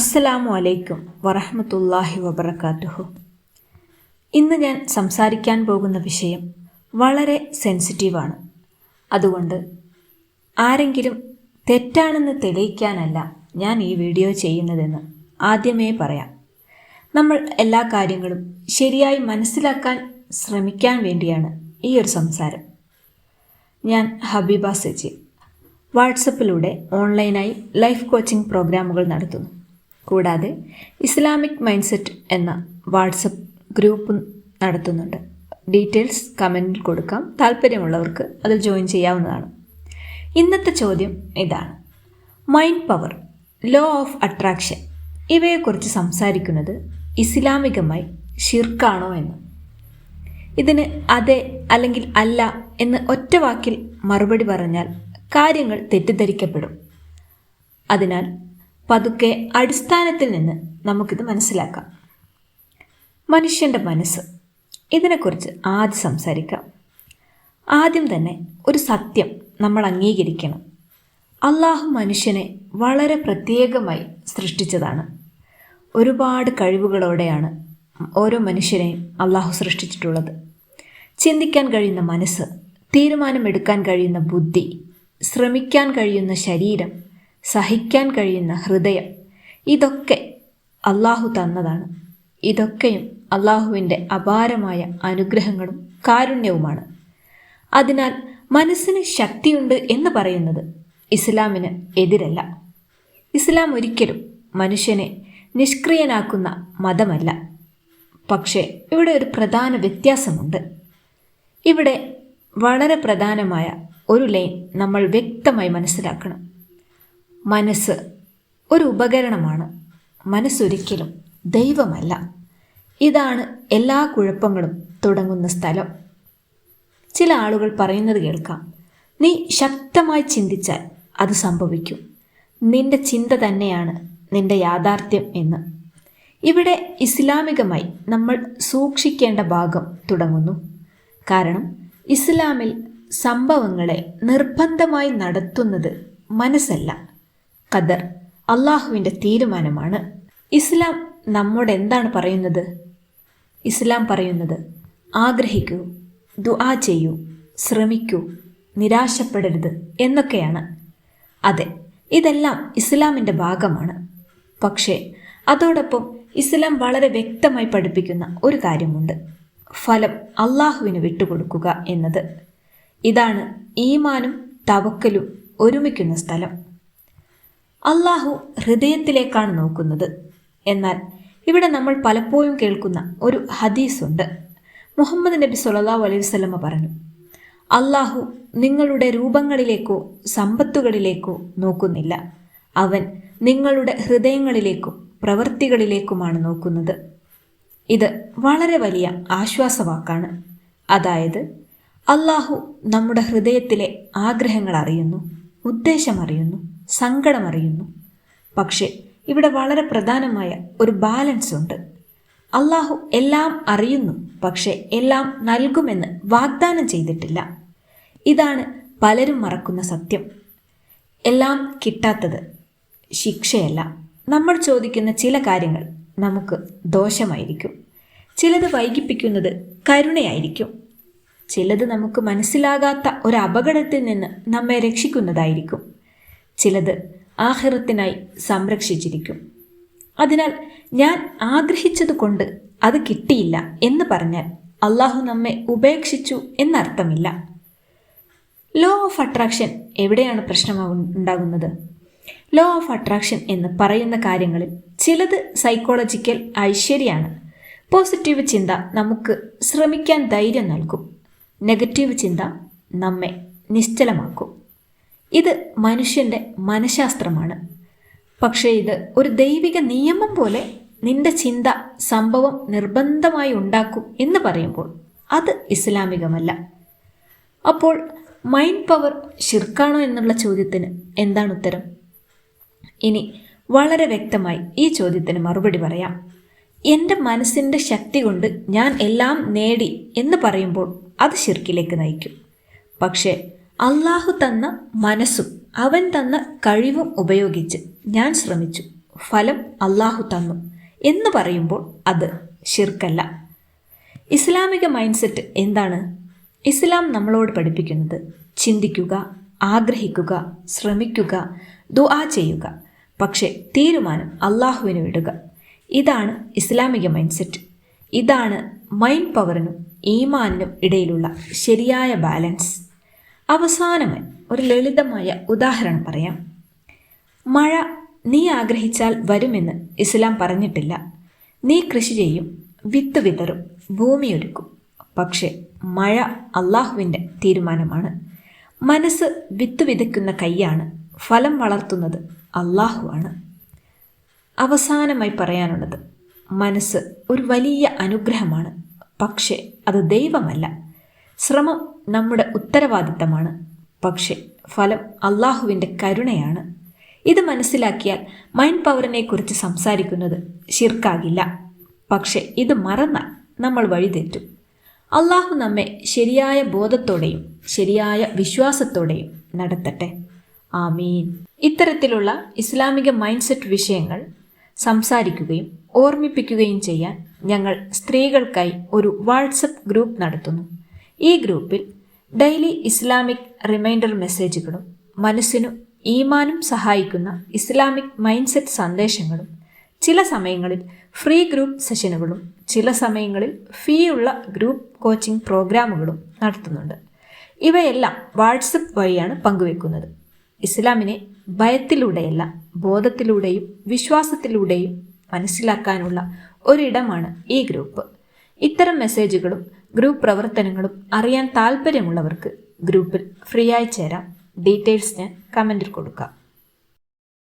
അസ്സലാമു അലൈക്കും വറഹമത്തല്ലാഹി വബർക്കാത്തുഹു ഇന്ന് ഞാൻ സംസാരിക്കാൻ പോകുന്ന വിഷയം വളരെ സെൻസിറ്റീവാണ്. അതുകൊണ്ട് ആരെങ്കിലും തെറ്റാണെന്ന് തെളിയിക്കാനല്ല ഞാൻ ഈ വീഡിയോ ചെയ്യുന്നതെന്ന് ആദ്യമേ പറയാം. നമ്മൾ എല്ലാ കാര്യങ്ങളും ശരിയായി മനസ്സിലാക്കാൻ ശ്രമിക്കാൻ വേണ്ടിയാണ് ഈ ഒരു സംസാരം. ഞാൻ ഹബീബ സജി. വാട്സപ്പിലൂടെ ഓൺലൈനായി ലൈഫ് കോച്ചിംഗ് പ്രോഗ്രാമുകൾ നടത്തുന്നു. കൂടാതെ ഇസ്ലാമിക് മൈൻഡ് സെറ്റ് എന്ന വാട്സപ്പ് ഗ്രൂപ്പ് നടത്തുന്നുണ്ട്. ഡീറ്റെയിൽസ് കമന്റിൽ കൊടുക്കാം. താല്പര്യമുള്ളവർക്ക് അതിൽ ജോയിൻ ചെയ്യാവുന്നതാണ്. ഇന്നത്തെ ചോദ്യം ഇതാണ്. Mind power law of attraction ഇവയെക്കുറിച്ച് സംസാരിക്കുന്നത് ഇസ്ലാമികമായി ഷിർക്കാണോ എന്ന്. ഇതിന് അതെ അല്ലെങ്കിൽ അല്ല എന്ന് ഒറ്റ വാക്കിൽ മറുപടി പറഞ്ഞാൽ കാര്യങ്ങൾ തെറ്റിദ്ധരിക്കപ്പെടും. അതിനാൽ പതുക്കെ അടിസ്ഥാനത്തിൽ നിന്ന് നമുക്കിത് മനസ്സിലാക്കാം. മനുഷ്യന്റെ മനസ്സ്. ഇതിനെക്കുറിച്ച് ആദ്യം സംസാരിക്കാം. ആദ്യം തന്നെ ഒരു സത്യം നമ്മൾ അംഗീകരിക്കണം. അള്ളാഹു മനുഷ്യനെ വളരെ പ്രത്യേകമായി സൃഷ്ടിച്ചതാണ്. ഒരുപാട് കഴിവുകളോടെയാണ് ഓരോ മനുഷ്യനെയും അള്ളാഹു സൃഷ്ടിച്ചിട്ടുള്ളത്. ചിന്തിക്കാൻ കഴിയുന്ന മനസ്സ് തീരുമാനമെടുക്കാൻ കഴിയുന്ന ബുദ്ധി ശ്രമിക്കാൻ കഴിയുന്ന ശരീരം സഹിക്കാൻ കഴിയുന്ന ഹൃദയം. ഇതൊക്കെ അള്ളാഹു തന്നതാണ്. ഇതൊക്കെയും അള്ളാഹുവിന്റെ അപാരമായ അനുഗ്രഹങ്ങളും കാരുണ്യവുമാണ്. അതിനാൽ മനസ്സിന് ശക്തിയുണ്ട് എന്ന് പറയുന്നത് ഇസ്ലാമിന് എതിരല്ല. ഇസ്ലാം ഒരിക്കലും മനുഷ്യനെ നിഷ്ക്രിയനാക്കുന്ന മതമല്ല. പക്ഷേ ഇവിടെ ഒരു പ്രധാന വ്യത്യാസമുണ്ട്. ഇവിടെ വളരെ പ്രധാനമായ ഒരു ലൈൻ നമ്മൾ വ്യക്തമായി മനസ്സിലാക്കണം. മനസ്സ് ഒരു ഉപകരണമാണ്. മനസ്സൊരിക്കലും ദൈവമല്ല. ഇതാണ് എല്ലാ കുഴപ്പങ്ങളും തുടങ്ങുന്ന സ്ഥലം. ചില ആളുകൾ പറയുന്നത് കേൾക്കാം. നീ ശക്തമായി ചിന്തിച്ചാൽ അത് സംഭവിക്കും. നിന്റെ ചിന്ത തന്നെയാണ് നിന്റെ യാഥാർത്ഥ്യം എന്ന്. ഇവിടെ ഇസ്ലാമികമായി നമ്മൾ സൂക്ഷിക്കേണ്ട ഭാഗം തുടങ്ങുന്നു. കാരണം ഇസ്ലാമിൽ സംഭവങ്ങളെ നിർബന്ധമായി നടത്തുന്നത് മനസ്സല്ല. ഖദർ അള്ളാഹുവിന്റെ തീരുമാനമാണ്. ഇസ്ലാം നമ്മോട് എന്താണ് പറയുന്നത്? ഇസ്ലാം പറയുന്നത് ആഗ്രഹിക്കൂ ദുആ ചെയ്യൂ ശ്രമിക്കൂ നിരാശപ്പെടരുത് എന്നൊക്കെയാണ്. അതെ ഇതെല്ലാം ഇസ്ലാമിന്റെ ഭാഗമാണ്. പക്ഷേ അതോടൊപ്പം ഇസ്ലാം വളരെ വ്യക്തമായി പഠിപ്പിക്കുന്ന ഒരു കാര്യമുണ്ട്. ഫലം അള്ളാഹുവിന് വിട്ടുകൊടുക്കുക എന്നത്. ഇതാണ് ഈമാനും തവക്കലും ഒരുമിക്കുന്ന സ്ഥലം. അള്ളാഹു ഹൃദയത്തിലേക്കാണ് നോക്കുന്നത്. എന്നാൽ ഇവിടെ നമ്മൾ പലപ്പോഴും കേൾക്കുന്ന ഒരു ഹദീസുണ്ട്. മുഹമ്മദ് നബി സല്ലാഹു അലൈഹി വസ്ലമ പറഞ്ഞു അള്ളാഹു നിങ്ങളുടെ രൂപങ്ങളിലേക്കോ സമ്പത്തുകളിലേക്കോ നോക്കുന്നില്ല. അവൻ നിങ്ങളുടെ ഹൃദയങ്ങളിലേക്കും പ്രവൃത്തികളിലേക്കുമാണ് നോക്കുന്നത്. ഇത് വളരെ വലിയ ആശ്വാസവാക്കാണ്. അതായത് അള്ളാഹു നമ്മുടെ ഹൃദയത്തിലെ ആഗ്രഹങ്ങൾ അറിയുന്നു ഉദ്ദേശം അറിയുന്നു സങ്കടം അറിയുന്നു പക്ഷേ ഇവിടെ വളരെ പ്രധാനമായ ഒരു ബാലൻസ് ഉണ്ട്. അള്ളാഹു എല്ലാം അറിയുന്നു പക്ഷേ എല്ലാം നൽകുമെന്ന് വാഗ്ദാനം ചെയ്തിട്ടില്ല. ഇതാണ് പലരും മറക്കുന്ന സത്യം. എല്ലാം കിട്ടാത്തത് ശിക്ഷയല്ല. നമ്മൾ ചോദിക്കുന്ന ചില കാര്യങ്ങൾ നമുക്ക് ദോഷമായിരിക്കും. ചിലത് വൈകിപ്പിക്കുന്നത് കരുണയായിരിക്കും. ചിലത് നമുക്ക് മനസ്സിലാകാത്ത ഒരു അപകടത്തിൽ നിന്ന് നമ്മെ രക്ഷിക്കുന്നതായിരിക്കും. ചിലത് ആഹിറത്തിനായി സംരക്ഷിച്ചിരിക്കും. അതിനാൽ ഞാൻ ആഗ്രഹിച്ചതുകൊണ്ട് അത് കിട്ടിയില്ല എന്ന് പറഞ്ഞാൽ അള്ളാഹു നമ്മെ ഉപേക്ഷിച്ചു എന്നർത്ഥമില്ല. ലോ ഓഫ് അട്രാക്ഷൻ എവിടെയാണ് പ്രശ്നം ലോ ഓഫ് അട്രാക്ഷൻ എന്ന് പറയുന്ന കാര്യങ്ങളിൽ ചിലത് സൈക്കോളജിക്കൽ ഐശ്വര്യമാണ്. പോസിറ്റീവ് ചിന്ത നമുക്ക് ശ്രമിക്കാൻ ധൈര്യം നൽകും. നെഗറ്റീവ് ചിന്ത നമ്മെ നിശ്ചലമാക്കും. ഇത് മനുഷ്യന്റെ മനഃശാസ്ത്രമാണ്. പക്ഷേ ഇത് ഒരു ദൈവിക നിയമം പോലെ നിന്റെ ചിന്ത സംഭവം നിർബന്ധമായി ഉണ്ടാക്കും എന്ന് പറയുമ്പോൾ അത് ഇസ്ലാമികമല്ല. അപ്പോൾ മൈൻഡ് പവർ ശിർക്കാണോ എന്നുള്ള ചോദ്യത്തിന് എന്താണ് ഉത്തരം? ഇനി വളരെ വ്യക്തമായി ഈ ചോദ്യത്തിന് മറുപടി പറയാം. എന്റെ മനസ്സിന്റെ ശക്തി കൊണ്ട് ഞാൻ എല്ലാം നേടി എന്ന് പറയുമ്പോൾ അത് ശിർക്കിലേക്ക് നയിക്കും. പക്ഷേ അള്ളാഹു തന്ന മനസ്സും അവൻ തന്ന കഴിവും ഉപയോഗിച്ച് ഞാൻ ശ്രമിച്ചു. ഫലം അള്ളാഹു തന്നു എന്ന് പറയുമ്പോൾ അത് ശിർക്കല്ല. ഇസ്ലാമിക മൈൻഡ് സെറ്റ് എന്താണ്? ഇസ്ലാം നമ്മളോട് പഠിപ്പിക്കുന്നത് ചിന്തിക്കുക ആഗ്രഹിക്കുക ശ്രമിക്കുക ദുആ ചെയ്യുക. പക്ഷേ തീരുമാനം അള്ളാഹുവിന് വിടുക. ഇതാണ് ഇസ്ലാമിക മൈൻഡ് സെറ്റ് ഇതാണ് മൈൻഡ് പവറിനും ഈമാനിനും ഇടയിലുള്ള ശരിയായ ബാലൻസ്. അവസാനമായി ഒരു ലളിതമായ ഉദാഹരണം പറയാം. മഴ നീ ആഗ്രഹിച്ചാൽ വരുമെന്ന് ഇസ്ലാം പറഞ്ഞിട്ടില്ല. നീ കൃഷി ചെയ്യും വിത്ത് വിതറും ഭൂമിയൊരുക്കും. പക്ഷേ മഴ അള്ളാഹുവിന്റെ തീരുമാനമാണ്. മനസ്സ് വിത്ത് വിതയ്ക്കുന്ന കൈയാണ് ഫലം വളർത്തുന്നത് അള്ളാഹുവാണ് അവസാനമായി പറയാനുള്ളത് മനസ്സ് ഒരു വലിയ അനുഗ്രഹമാണ്. പക്ഷേ അത് ദൈവമല്ല. ശ്രമം നമ്മുടെ ഉത്തരവാദിത്തമാണ്. പക്ഷേ ഫലം അള്ളാഹുവിന്റെ കരുണയാണ്. ഇത് മനസ്സിലാക്കിയാൽ മൈൻഡ് പവറിനെക്കുറിച്ച് സംസാരിക്കുന്നത് ശിർക്കാകില്ല. പക്ഷേ ഇത് മറന്നാൽ നമ്മൾ വഴിതെറ്റും. അള്ളാഹു നമ്മെ ശരിയായ ബോധത്തോടെയും ശരിയായ വിശ്വാസത്തോടെയും നടത്തട്ടെ. ആമീൻ. ഇത്തരത്തിലുള്ള ഇസ്ലാമിക മൈൻഡ് സെറ്റ് വിഷയങ്ങൾ സംസാരിക്കുകയും ഓർമ്മിപ്പിക്കുകയും ചെയ്യാൻ ഞങ്ങൾ സ്ത്രീകൾക്കായി ഒരു വാട്സപ്പ് ഗ്രൂപ്പ് നടത്തുന്നു. ഈ ഗ്രൂപ്പിൽ ഡെയിലി ഇസ്ലാമിക് റിമൈൻഡർ മെസ്സേജുകളും മനസ്സിനും ഈമാനും സഹായിക്കുന്ന ഇസ്ലാമിക് മൈൻഡ് സെറ്റ് സന്ദേശങ്ങളും ചില സമയങ്ങളിൽ ഫ്രീ ഗ്രൂപ്പ് സെഷനുകളും ചില സമയങ്ങളിൽ ഫീ ഉള്ള ഗ്രൂപ്പ് കോച്ചിംഗ് പ്രോഗ്രാമുകളും നടത്തുന്നുണ്ട്. ഇവയെല്ലാം വാട്സപ്പ് വഴിയാണ് പങ്കുവെക്കുന്നത്. ഇസ്ലാമിനെ ഭയത്തിലൂടെയല്ല ബോധത്തിലൂടെയും വിശ്വാസത്തിലൂടെയും മനസ്സിലാക്കാനുള്ള ഒരിടമാണ് ഈ ഗ്രൂപ്പ്. ഇത്തരം മെസ്സേജുകളും ഗ്രൂപ്പ് പ്രവർത്തനങ്ങളും അറിയാൻ താല്പര്യമുള്ളവർക്ക് ഗ്രൂപ്പിൽ ഫ്രീ ആയി ചേരാം ഡീറ്റെയിൽസിന് കമന്റിൽ കൊടുക്കാം.